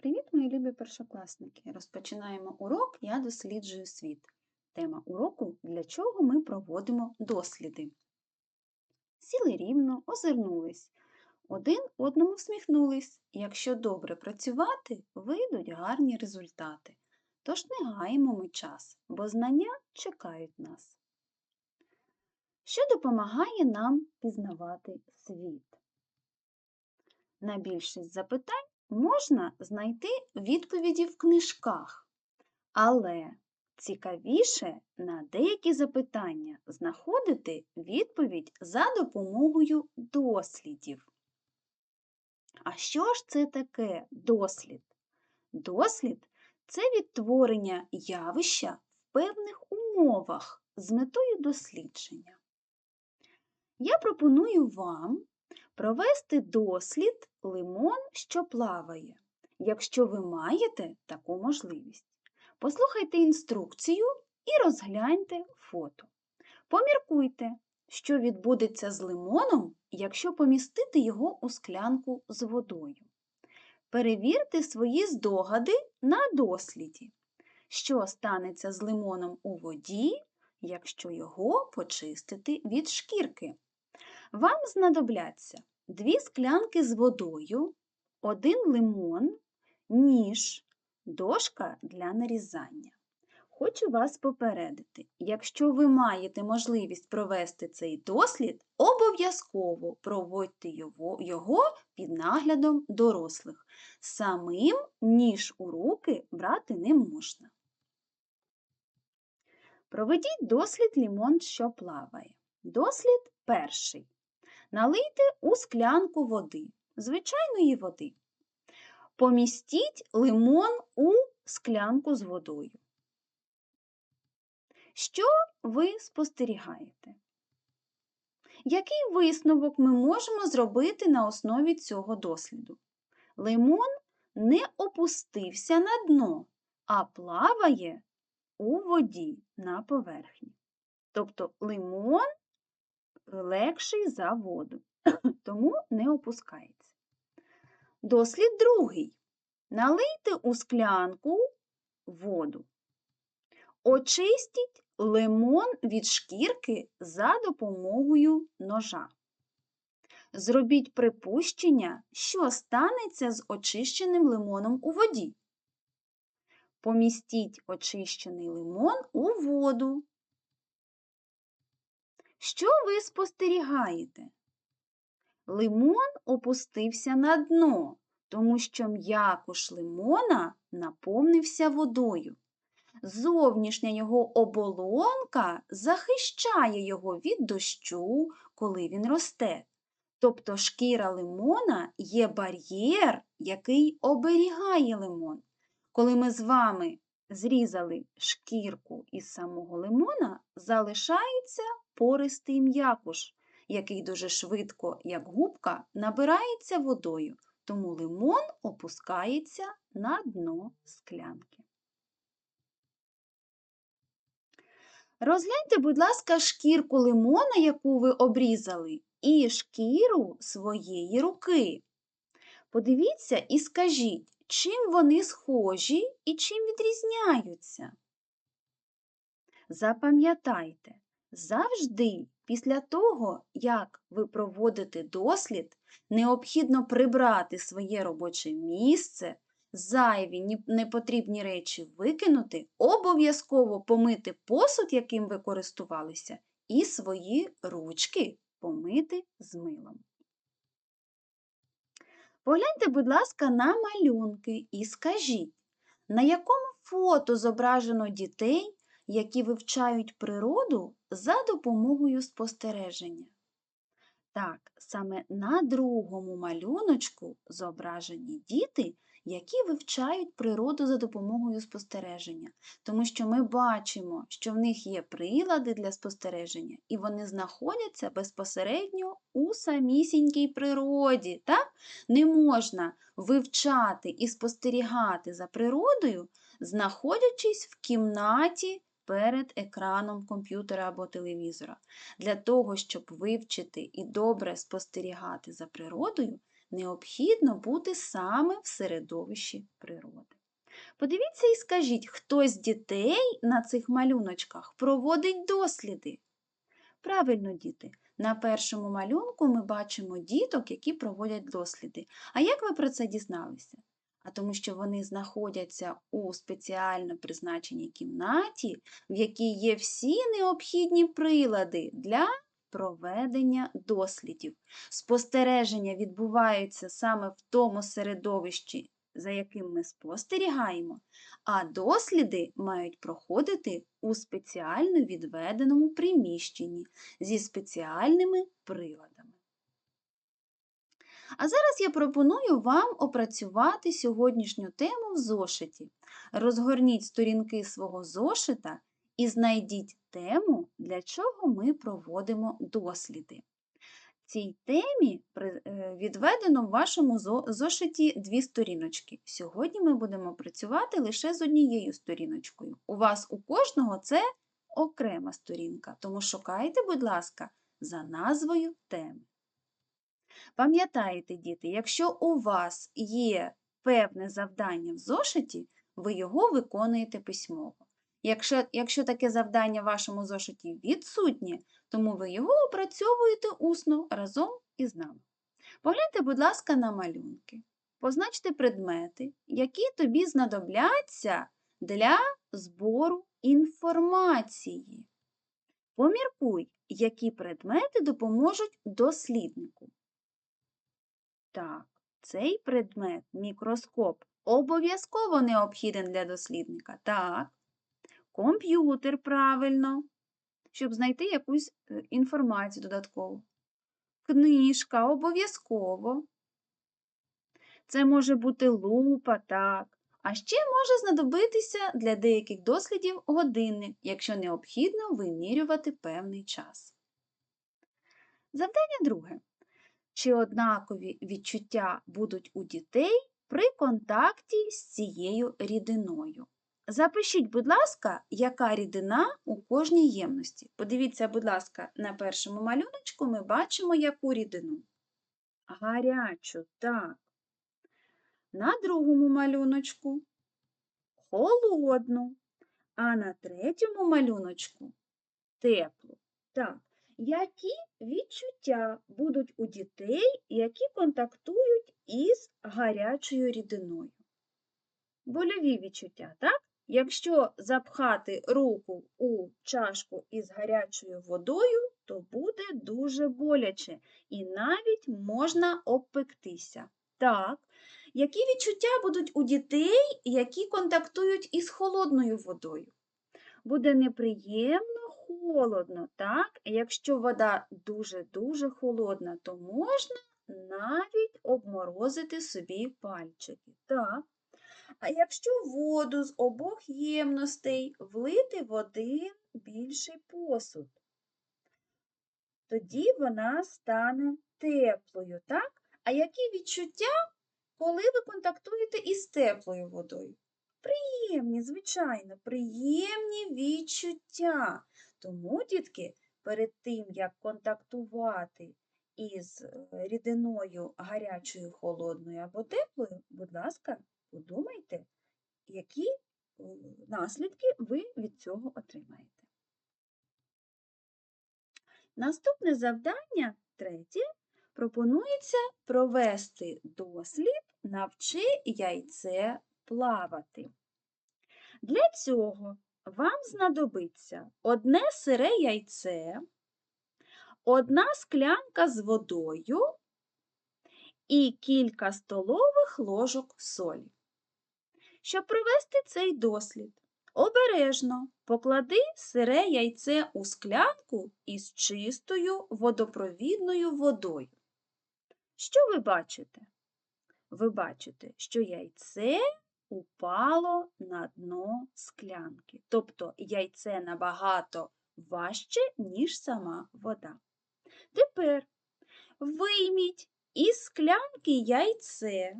Привіт, мої любі першокласники! Розпочинаємо урок Я досліджую світ. Тема уроку Для чого ми проводимо досліди. Сіли рівно, озирнулись. Один одному всміхнулись. Якщо добре працювати, вийдуть гарні результати. Тож не гаємо ми час, бо знання чекають нас. Що допомагає нам пізнавати світ? На більшість запитань можна знайти відповіді в книжках, але цікавіше на деякі запитання знаходити відповідь за допомогою дослідів. А що ж це таке дослід? Дослід це відтворення явища в певних умовах з метою дослідження. Я пропоную вам провести дослід лимон, що плаває, якщо ви маєте таку можливість. Послухайте інструкцію і розгляньте фото. Поміркуйте, що відбудеться з лимоном, якщо помістити його у склянку з водою. Перевірте свої здогади на досліді, що станеться з лимоном у воді, якщо його почистити від шкірки. Вам знадобляться дві склянки з водою, один лимон, ніж, дошка для нарізання. Хочу вас попередити, якщо ви маєте можливість провести цей дослід, обов'язково проводьте його під наглядом дорослих. Самим ніж у руки брати не можна. Проведіть дослід лімон, що плаває. Дослід перший. Налийте у склянку води, звичайної води. Помістіть лимон у склянку з водою. Що ви спостерігаєте? Який висновок ми можемо зробити на основі цього досліду? Лимон не опустився на дно, а плаває у воді на поверхні. Тобто лимон легший за воду, тому не опускається. Дослід другий. Налийте у склянку воду. Очистіть лимон від шкірки за допомогою ножа. Зробіть припущення, що станеться з очищеним лимоном у воді. Помістіть очищений лимон у воду що ви спостерігаєте? Лимон опустився на дно, тому що м'якуш лимона наповнився водою. Зовнішня його оболонка захищає його від дощу, коли він росте. Тобто шкіра лимона є бар'єр, який оберігає лимон. Коли ми з вами зрізали шкірку із самого лимона, залишається пористий м'якуш, який дуже швидко, як губка, набирається водою, тому лимон опускається на дно склянки. Розгляньте, будь ласка, шкірку лимона, яку ви обрізали, і шкіру своєї руки. Подивіться і скажіть, чим вони схожі і чим відрізняються. Запам'ятайте, завжди після того, як ви проводите дослід, необхідно прибрати своє робоче місце, зайві непотрібні речі викинути, обов'язково помити посуд, яким ви користувалися, і свої ручки помити з милом. Погляньте, будь ласка, на малюнки і скажіть, на якому фото зображено дітей, які вивчають природу за допомогою спостереження? Так, саме на другому малюночку зображені діти, які вивчають природу за допомогою спостереження, тому що ми бачимо, що в них є прилади для спостереження, і вони знаходяться безпосередньо у самісінькій природі. Так? Не можна вивчати і спостерігати за природою, знаходячись в кімнаті. Перед екраном комп'ютера або телевізора. Для того, щоб вивчити і добре спостерігати за природою, необхідно бути саме в середовищі природи. Подивіться і скажіть, хто з дітей на цих малюночках проводить досліди? Правильно, діти, на першому малюнку ми бачимо діток, які проводять досліди. А як ви про це дізналися? А тому що вони знаходяться у спеціально призначеній кімнаті, в якій є всі необхідні прилади для проведення дослідів. Спостереження відбуваються саме в тому середовищі, за яким ми спостерігаємо, а досліди мають проходити у спеціально відведеному приміщенні зі спеціальними приладами. А зараз я пропоную вам опрацювати сьогоднішню тему в зошиті. Розгорніть сторінки свого зошита і знайдіть тему, для чого ми проводимо досліди. Цій темі е, відведено в вашому зошиті дві сторіночки. Сьогодні ми будемо працювати лише з однією сторіночкою. У вас у кожного це окрема сторінка, тому шукайте, будь ласка, за назвою теми. Пам'ятаєте, діти, якщо у вас є певне завдання в зошиті, ви його виконуєте письмово. Якщо, якщо таке завдання в вашому зошиті відсутнє, тому ви його опрацьовуєте усно разом із нами. Погляньте, будь ласка, на малюнки. Позначте предмети, які тобі знадобляться для збору інформації. Поміркуй, які предмети допоможуть досліднику. Так, цей предмет, мікроскоп, обов'язково необхіден для дослідника. Так, комп'ютер правильно, щоб знайти якусь е, інформацію додаткову. Книжка обов'язково. Це може бути лупа, так. А ще може знадобитися для деяких дослідів годинник, якщо необхідно вимірювати певний час. Завдання друге. Чи однакові відчуття будуть у дітей при контакті з цією рідиною? Запишіть, будь ласка, яка рідина у кожній ємності. Подивіться, будь ласка, на першому малюночку ми бачимо яку рідину. Гарячу, так. На другому малюночку холодну, а на третьому малюночку теплу. Так, які відчуття будуть у дітей, які контактують із гарячою рідиною? Больові відчуття, так? Якщо запхати руку у чашку із гарячою водою, то буде дуже боляче і навіть можна обпектися. Так, які відчуття будуть у дітей, які контактують із холодною водою? Буде неприємно холодно, так? Якщо вода дуже-дуже холодна, то можна навіть обморозити собі пальчики. Так. А якщо воду з обох ємностей влити в один більший посуд, тоді вона стане теплою, так? А які відчуття, коли ви контактуєте із теплою водою? Приємні, звичайно, приємні відчуття. Тому, дітки, перед тим, як контактувати із е, рідиною гарячою, холодною або теплою, будь ласка, подумайте, які е, наслідки ви від цього отримаєте. Наступне завдання, третє, пропонується провести дослід «Навчи яйце плавати». Для цього вам знадобиться одне сире яйце, одна склянка з водою і кілька столових ложок солі. Щоб провести цей дослід, обережно поклади сире яйце у склянку із чистою водопровідною водою. Що ви бачите? Ви бачите, що яйце упало на дно склянки, тобто яйце набагато важче, ніж сама вода. Тепер вийміть із склянки яйце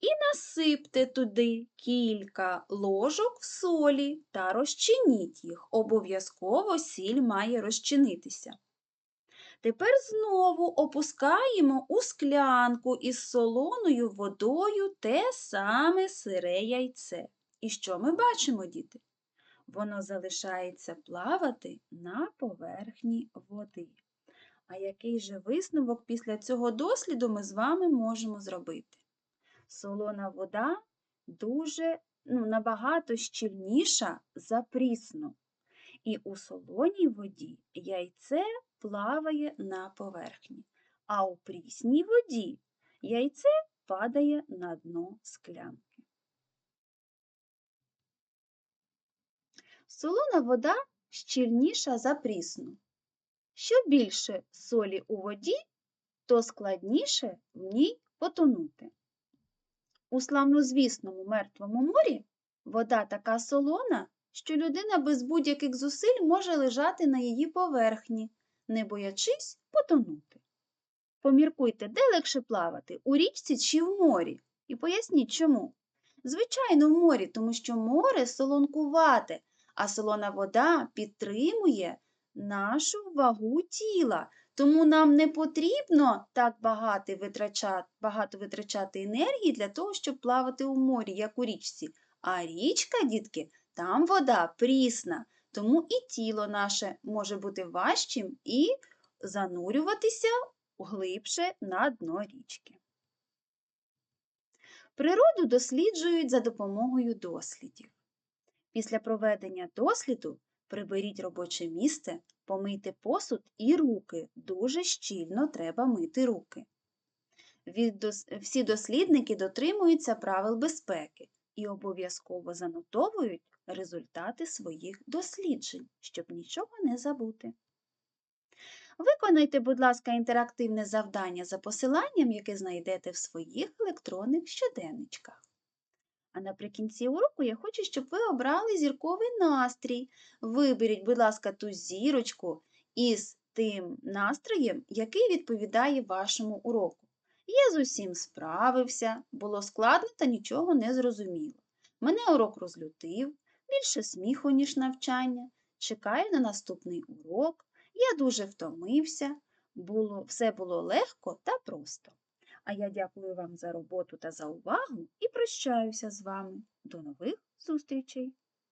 і насипте туди кілька ложок в солі та розчиніть їх. Обов'язково сіль має розчинитися. Тепер знову опускаємо у склянку із солоною водою те саме сире яйце. І що ми бачимо, діти? Воно залишається плавати на поверхні води. А який же висновок після цього досліду ми з вами можемо зробити? Солона вода дуже ну, набагато щільніша за прісну. І у солоній воді яйце плаває на поверхні, а у прісній воді яйце падає на дно склянки. Солона вода щільніша за прісну. Що більше солі у воді, то складніше в ній потонути. У славнозвісному мертвому морі вода така солона, що людина без будь-яких зусиль може лежати на її поверхні, не боячись потонути. Поміркуйте, де легше плавати, у річці чи в морі, і поясніть чому. Звичайно, в морі, тому що море солонкувате, а солона вода підтримує нашу вагу тіла. Тому нам не потрібно так багато витрачати, багато витрачати енергії для того, щоб плавати у морі, як у річці. А річка, дітки, там вода прісна, тому і тіло наше може бути важчим і занурюватися глибше на дно річки. Природу досліджують за допомогою дослідів. Після проведення досліду приберіть робоче місце, помийте посуд і руки. Дуже щільно треба мити руки. Всі дослідники дотримуються правил безпеки і обов'язково занотовують результати своїх досліджень, щоб нічого не забути. Виконайте, будь ласка, інтерактивне завдання за посиланням, яке знайдете в своїх електронних щоденничках. А наприкінці уроку я хочу, щоб ви обрали зірковий настрій. Виберіть, будь ласка, ту зірочку із тим настроєм, який відповідає вашому уроку. Я з усім справився, було складно та нічого не зрозуміло. Мене урок розлютив, більше сміху, ніж навчання. Чекаю на наступний урок. Я дуже втомився, було, все було легко та просто. А я дякую вам за роботу та за увагу і прощаюся з вами. До нових зустрічей!